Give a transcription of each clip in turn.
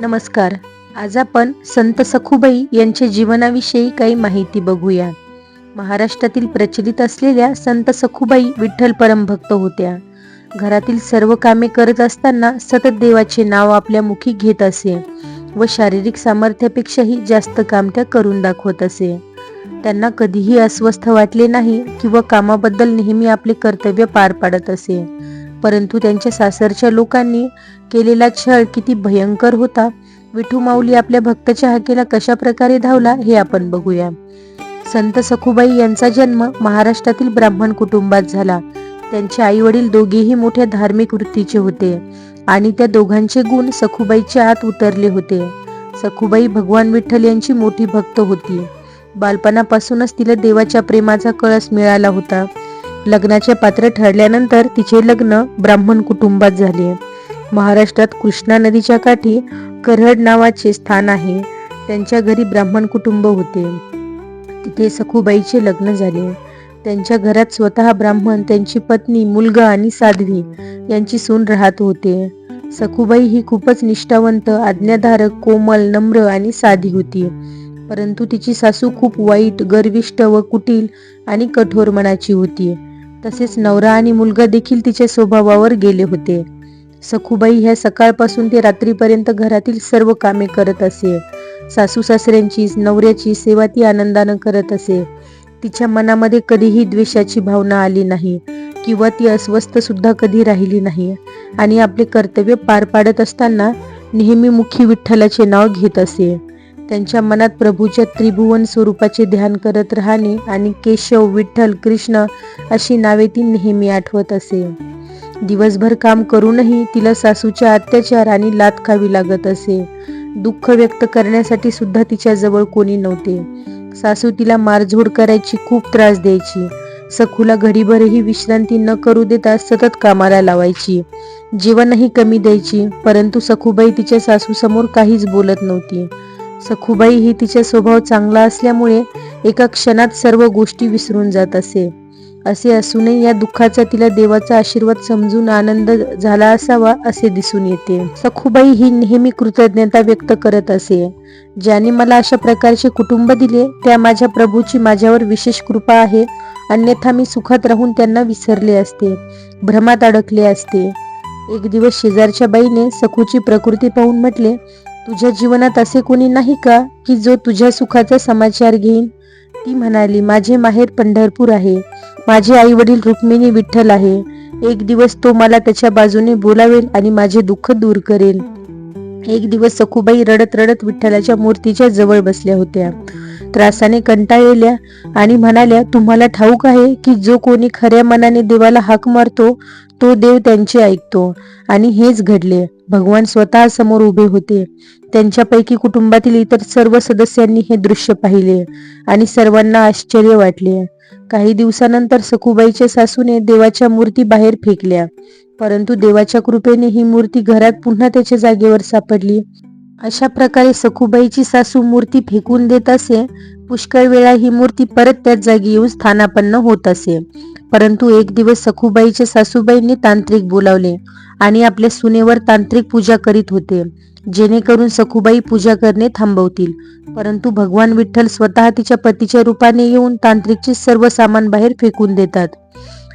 नमस्कार. आज आपण संत सखुबाई यांच्या जीवनाविषयी काही माहिती बघूया. महाराष्ट्रातील प्रचलित असलेल्या संत सखुबाई विठ्ठल परमभक्त होत्या. घरातील सर्व कामे करत असताना सतत देवाचे नाव आपल्या मुखी घेत असे व शारीरिक सामर्थ्यापेक्षाही जास्त काम त्या करून दाखवत असे. त्यांना कधीही अस्वस्थ वाटले नाही किंवा कामाबद्दल नेहमी आपले कर्तव्य पार पाडत असे. परंतु त्यांच्या सासरच्या लोकांनी केलेला छळ किती भयंकर होता. विठू माऊली आपल्या भक्ताच्या हाकेला कशा प्रकारे धावला हे आपण बघूया. संत सखुबाई यांचा जन्म महाराष्ट्रातील ब्राह्मण कुटुंबात झाला. त्यांचे आई वडील दोघेही मोठ्या धार्मिक वृत्तीचे होते आणि त्या दोघांचे गुण सखुबाईच्या आत उतरले होते. सखुबाई भगवान विठ्ठल यांची मोठी भक्त होती. बालपणापासूनच तिला देवाच्या प्रेमाचा कळस मिळाला होता. लग्नाचे पात्र ठरल्यानंतर तिचे लग्न ब्राह्मण कुटुंबात झाले. महाराष्ट्रात कृष्णा नदीच्या काठी करहड नावाचे स्थान आहे. त्यांच्या घरी ब्राह्मण कुटुंब होते. तिथे सखुबाईचे लग्न झाले. त्यांच्या घरात स्वतः ब्राह्मण त्यांची पत्नी मुलगा आणि साध्वी यांची सून राहत होते. सखुबाई ही खूपच निष्ठावंत आज्ञाधारक कोमल नम्र आणि साधी होती. परंतु तिची सासू खूप वाईट गर्विष्ठ व कुटील आणि कठोर मनाची होती. तसेच नवरा आणि मुलगा देखील तिच्या स्वभावावर गेले होते. सखुबाई ह्या सकाळपासून ते रात्रीपर्यंत घरातील सर्व कामे करत असे. सासू सासऱ्यांची नवऱ्याची सेवा ती आनंदानं करत असे. तिच्या मनामध्ये कधीही द्वेषाची भावना आली नाही किंवा ती अस्वस्थ सुद्धा कधी राहिली नाही. आणि आपले कर्तव्य पार पाडत असताना नेहमी मुखी विठ्ठलाचे नाव घेत असे. त्यांच्या मनात प्रभूच्या त्रिभुवन स्वरूपाचे ध्यान करत राहणे आणि केशव विठ्ठल कृष्ण अशी नावे ती नेहमी आठवत असे. दिवसभर काम करूनही तिला सासूच्या अत्याचार आणि लात खावी लागत असे. दुःख व्यक्त करण्यासाठी सुद्धा तिच्या जवळ कोणी नव्हते. सासू तिला मारझोड करायची खूप त्रास द्यायची. सखूला घडीभरही विश्रांती न करू देता सतत कामाला लावायची. जेवणही कमी द्यायची परंतु सखूबाई तिच्या सासू समोर काहीच बोलत नव्हती. सखूबाई ही तिचा स्वभाव चांगला असल्यामुळे एका क्षणात सर्व गोष्टी विसरून जात असे. असे असूनही या दुःखाचा तिला देवाचा आशीर्वाद समजून आनंद झाला असावा असे दिसून येते. सखूबाई ही नेहमी कृतज्ञता व्यक्त करत असे. ज्याने मला अशा प्रकारचे कुटुंब दिले त्या माझ्या प्रभूची माझ्यावर विशेष कृपा आहे. अन्यथा मी सुखात राहून त्यांना विसरले असते भ्रमात अडकले असते. एक दिवस शेजारच्या बाईने सखूची प्रकृती पाहून म्हटले तुझ्या जीवनात असे कोणी नाही का की जो तुझ्या सुखाचा समाचार घेईन? ती म्हणाली माझे माहेर पंढरपूर आहे. माझे आई वडील रुक्मिणी विठ्ठल आहे. एक दिवस तो मला त्याच्या बाजूने बोलावेल आणि माझे दुःख दूर करेल. एक दिवस सखूबाई रडत रडत विठ्ठलाच्या मूर्तीच्या जवळ बसल्या होत्या. त्रासाने कंटाळलेल्या आणि म्हणाल्या तुम्हाला ठाऊक आहे की जो कोणी खऱ्या मनाने देवाला हाक मारतो तो देव त्यांचे ऐकतो. आणि हेच घडले. भगवान स्वतः समोर उभे होते. त्यांच्यापैकी कुटुंबातील इतर सर्व सदस्यांनी हे दृश्य पाहिले आणि सर्वांना आश्चर्य वाटले. काही दिवसानंतर सखुबाईच्या सासूने देवाच्या मूर्ती बाहेर फेकल्या. परंतु देवाच्या कृपेने ही मूर्ती घरात पुन्हा त्याच्या जागेवर सापडली. अशा प्रकारे सखुबाईची सासू मूर्ती फेकून देत असे पुष्कळ वेळा ही मूर्ती परत त्याच जागी येऊन स्थानापन्न होत असे. परंतु एक दिवस सखुबाईच्या सासूबाईंनी तांत्रिक बोलावले आणि आपल्या सुनेवर तांत्रिक पूजा करीत होते. जेणेकरून सखुबाई पूजा करणे थांबवतील. परंतु भगवान विठ्ठल स्वतः तिच्या पतीच्या रूपाने येऊन तांत्रिकचे सर्व सामान बाहेर फेकून देतात.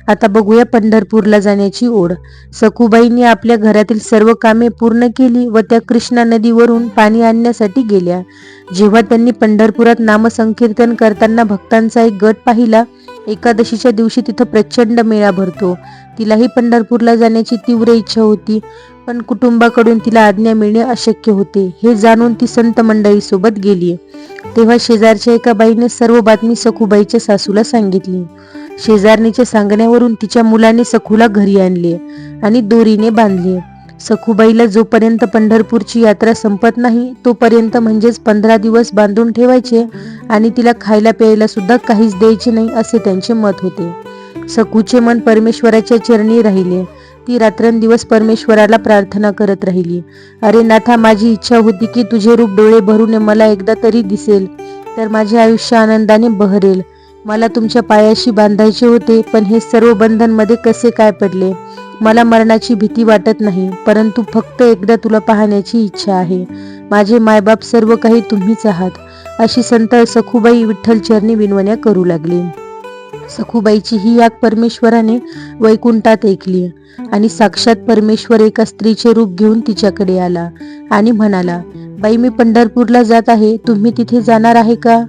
आता बघूया पंढरपूरला जाण्याची ओढ. सखुबाईंनी आपल्या घरातील सर्व कामे पूर्ण केली व त्या कृष्णा नदीवरून पाणी आणण्यासाठी गेल्या. जेव्हा त्यांनी पंढरपुरात नामसंकीर्तन करताना भक्तांचा एक गट पाहिला एकादशीच्या दिवशी तिथं प्रचंड मेळा भरतो. तिलाही पंढरपूरला जाण्याची तीव्र इच्छा होती पण कुटुंबाकडून तिला आज्ञा मिळणे अशक्य होते हे जाणून ती संत मंडळीसोबत गेली. तेव्हा शेजारच्या एका बाईने सर्व बातमी सखूबाईच्या सासूला सांगितली. शेजारणीच्या सांगण्यावरून तिच्या मुलाने सखूला घरी आणले आणि दोरीने बांधले. सखूबाईला जोपर्यंत पंढरपूरची यात्रा संपत नाही तोपर्यंत म्हणजेच पंधरा दिवस बांधून ठेवायचे आणि तिला खायला प्यायला सुद्धा काहीच द्यायचे नाही असे त्यांचे मत होते. सखूचे मन परमेश्वराच्या चरणी राहिले. ती रात्रंदिवस परमेश्वराला प्रार्थना करत राहिली. अरे नाथा माझी इच्छा होती की तुझे रूप डोळे भरून मला एकदा तरी दिसेल तर माझे आयुष्य आनंदाने बहरेल. मला तुमच्या पायाशी बांधायचे होते पण हे सर्व बंधनमध्ये कसे काय पडले? मला मरणाची भीती वाटत नाही परंतु फक्त एकदा तुला पाहण्याची इच्छा आहे. माझे मायबाप सर्व काही तुम्हीच आहात अशी संत सखुबाई विठ्ठल चरणी विनवण्या करू लागली. सखुबाईची ही याग परमेश्वराने वैकुंठात ऐकली आणि साक्षात परमेश्वर एका स्त्रीचे रूप घेऊन तिच्याकडे आला आणि म्हणाला बाई मी पंढरपूरला जात आहे तुम्ही तिथे जाणार आहे का?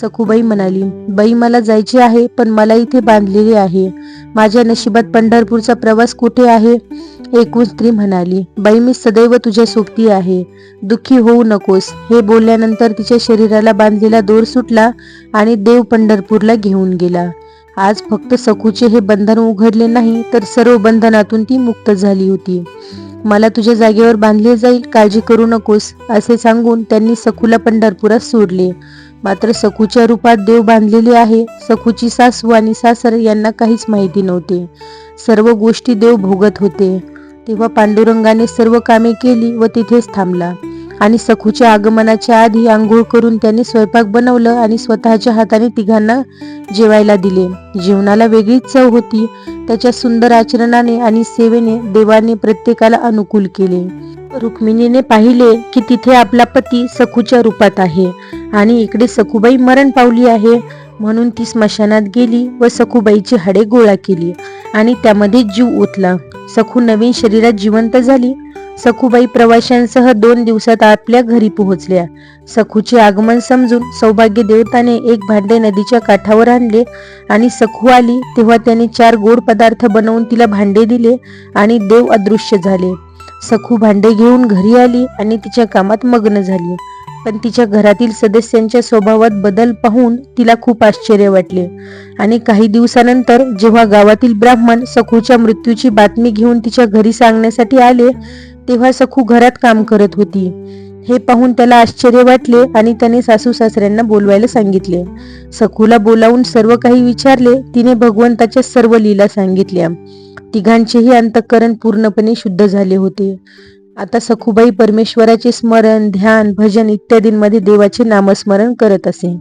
सखूबाई म्हणाली बाई मला जायचे आहे पण मला इथे बांधलेले आहे. माझ्या नशिबात पंढरपूरचा प्रवास कुठे आहे? एकूण स्त्री म्हणाली बाई मी सदैव तुझ्या सोबती आहे. दुःखी होऊ नकोस. हे बोलल्यानंतर तिच्या शरीराला बांधलेला दोर सुटला आणि देव पंढरपूरला घेऊन गेला. आज फक्त सखूचे हे बंधन उघडले नाही तर सर्व बंधनातून ती मुक्त झाली होती. मला तुझ्या जागेवर बांधले जाईल काळजी करू नकोस असे सांगून त्यांनी सखूला पंढरपुरात सोडले. मात्र सखूच्या रूपात देव बांधलेले आहे. सखूची सासू आणि सासर यांना काहीच माहिती नव्हते. सर्व गोष्टी देव भोगत होते. तेव्हा पांडुरंगाने सर्व कामे केली व तिथेच थांबला. आणि सखूच्या आगमनाच्या आधी आंघोळ करून त्याने स्वयंपाक बनवलं आणि स्वतःच्या हाताने तिघांना जेवायला दिले. जेवणाला वेगळीच चव होती. त्याच्या सुंदर आचरणाने आणि सेवेने देवाने प्रत्येकाला अनुकूल केले. रुक्मिणीने पाहिले की तिथे आपला पती सखूच्या रूपात आहे. आणि इकडे सखुबाई मरण पावली आहे. म्हणून ती स्मशानात गेली व सखूबाईची हाडे गोळा केली आणि त्यामध्ये जीव ओतला. सखू नवीन शरीरात जिवंत झाली. सखूबाई प्रवाशांसह दोन दिवसात आपल्या घरी पोहोचल्या. सखूचे आगमन समजून सौभाग्य देवताने एक भांडे नदीच्या काठावर आणले आणि सखू आली तेव्हा त्याने चार गोड पदार्थ बनवून तिला भांडे दिले आणि देव अदृश्य झाले. सखू भांडे घेऊन घरी आली आणि तिच्या कामात मग्न झाली. पण तिच्या घरातील सदस्यांच्या स्वभावात बदल पाहून तिला खूप आश्चर्य वाटले. आणि काही दिवसानंतर जेव्हा गावातील ब्राह्मण सखूच्या मृत्यूची बातमी घेऊन तिच्या घरी सांगण्यासाठी आले तेव्हा सखू घरात काम करत होती. हे पाहून त्याला आश्चर्य वाटले आणि त्याने सासू सासऱ्यांना बोलवायला सांगितले. सखूला बोलावून सर्व काही विचारले तिने भगवंताच्या सर्व लीला सांगितल्या. तिघांचेही अंतःकरण पूर्णपणे शुद्ध झाले होते. आता सखूबाई परमेश्वराचे स्मरण ध्यान भजन इत्यादींमध्ये देवाचे नामस्मरण करत असे.